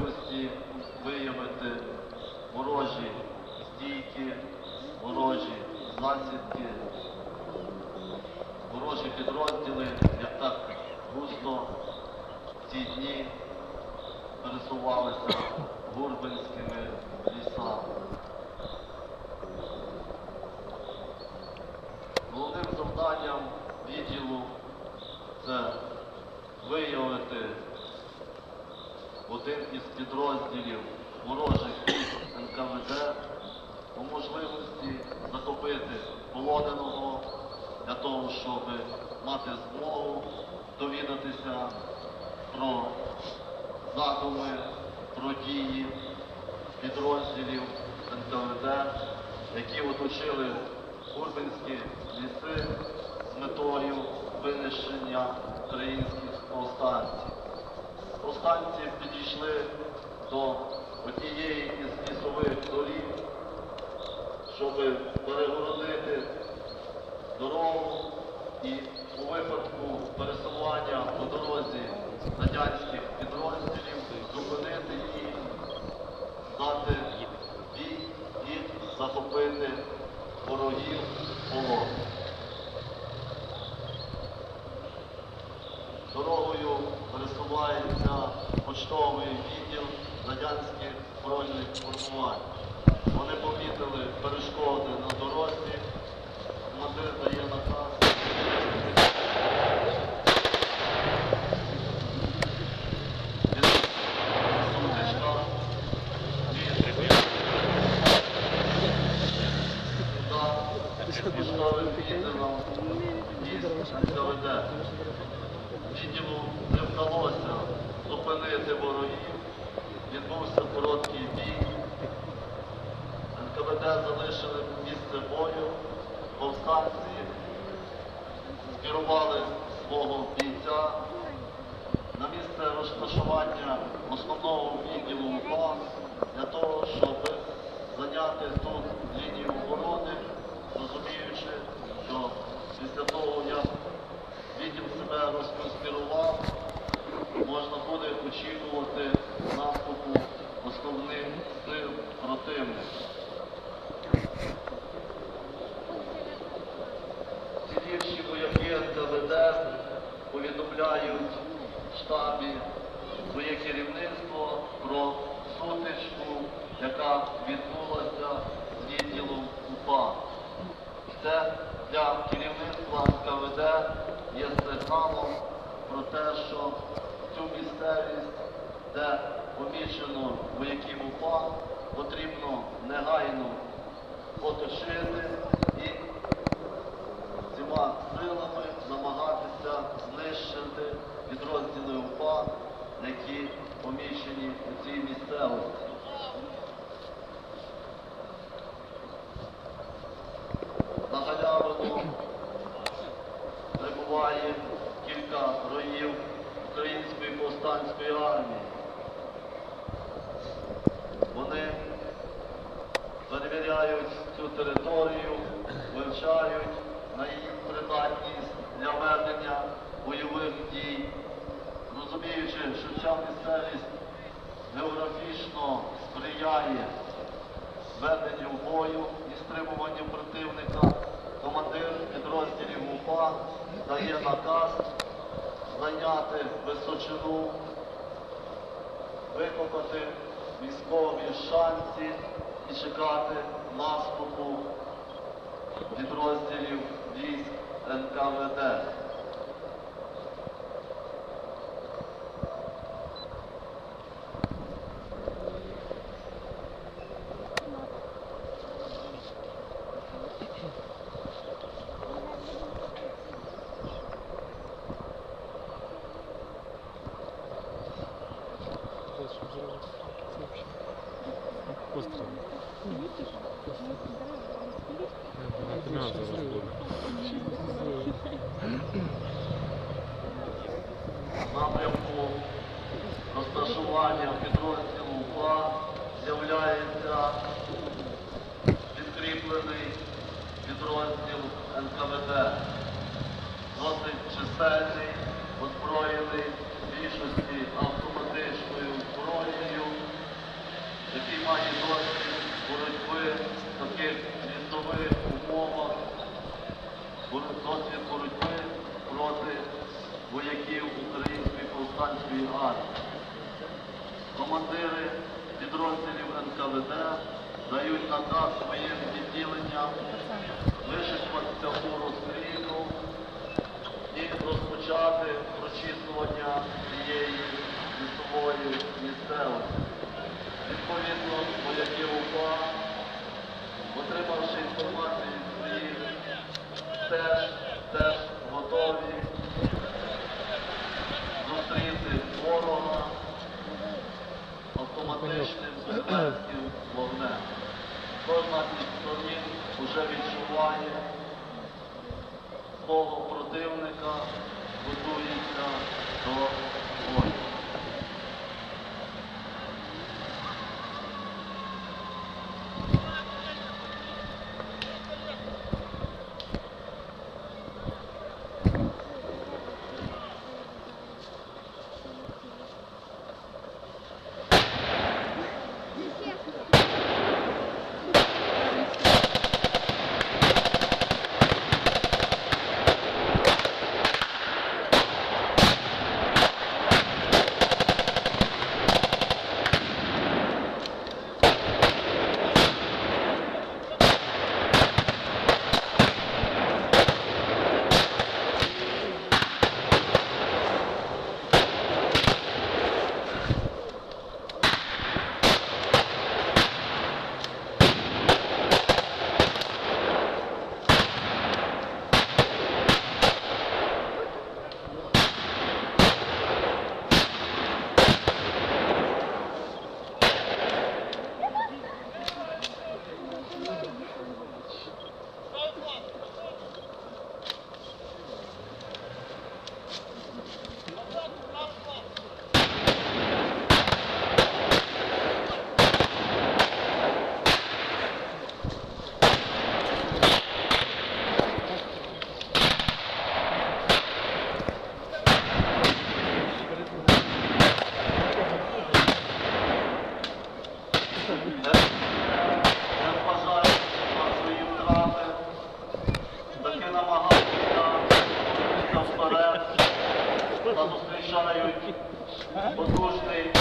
можливості виявити ворожі стійки, ворожі засідки, ворожі підрозділи, як так густо в ці дні пересувалися гурбинськими лісами. Головним завданням відділу це виявити один із підрозділів ворожих військ НКВД по можливості захопити полоненого для того, щоб мати змогу довідатися про задуми, про дії підрозділів НКВД, які оточили Урбинські ліси з метою винищення українських повстанців. Повстанці підійшли до однієї із лісових доріг, щоб перегородити дорогу і у випадку пересування по дорозі радянських підрозділів зупинити їх, дати бій і захопити ворогів полон. Дорогою пересувається поштовий відділ радянських збройних формувань. Вони помітили перешкоди на дорозі. Командир дає наказ. Від сутичка від туди військовим відділом із НКВД. Відділу не вдалося зупинити ворогів, відбувся короткий бій. НКВД залишили місце бою, повстанці скерували свого бійця на місце розташування основного відділу УПА для того, щоб зайняти тут лінію оборони, розуміючи, що після того, як відділ себе розконспірував, можна буде очікувати наступу основних сил противника. Ціліші вояки НКВД повідомляють в штабі своє керівництво про сутичку, яка відбулася з відділом УПА. Це для керівництва НКВД є сигналом про те, що цю місцевість, де помічено вояків УПА, потрібно негайно оточити і всіма силами намагатися знищити підрозділи УПА, які поміщені у цій місцевості. На галявину прибуває кілька роїв української повстанської армії. Вони перевіряють цю територію, вивчають на її придатність для ведення бойових дій, розуміючи, що ця місцевість географічно сприяє веденню бою і стримуванню противника, командир підрозділів УПА дає наказ зайняти височину, викопати військові шанці і чекати наступу підрозділів військ НКВД. м'ясо. Напрямку розташування підрозділу УПА з'являється підкріплений підрозділ НКВД. Досить чисельний, озброєний більшості автоматичною зброєю, який має досвід боротьби таких лісових проти вояків Української повстанської армії. Командири підрозділів НКВД дають наказ своїм відділенням вишикуватися у розстрілу і розпочати прочісування цієї лісової місцевості. Відповідно, вояки УПА, отримавши інформацію теж, теж готові зустріти ворога автоматичним стрілецьким вогнем. Кожна із сторін вже відчуває свого противника, готується до бою. Рухатися вперед потужний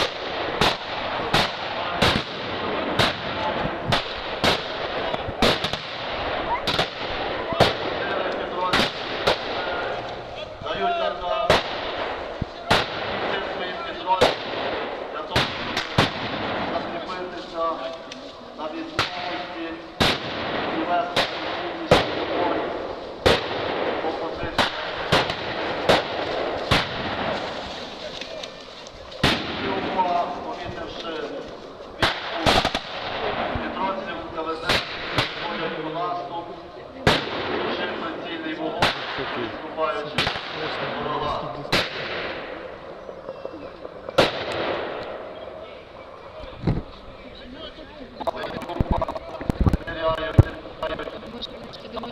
Allah'ın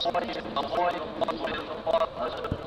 Allah'ın Allah'ın Allah'ın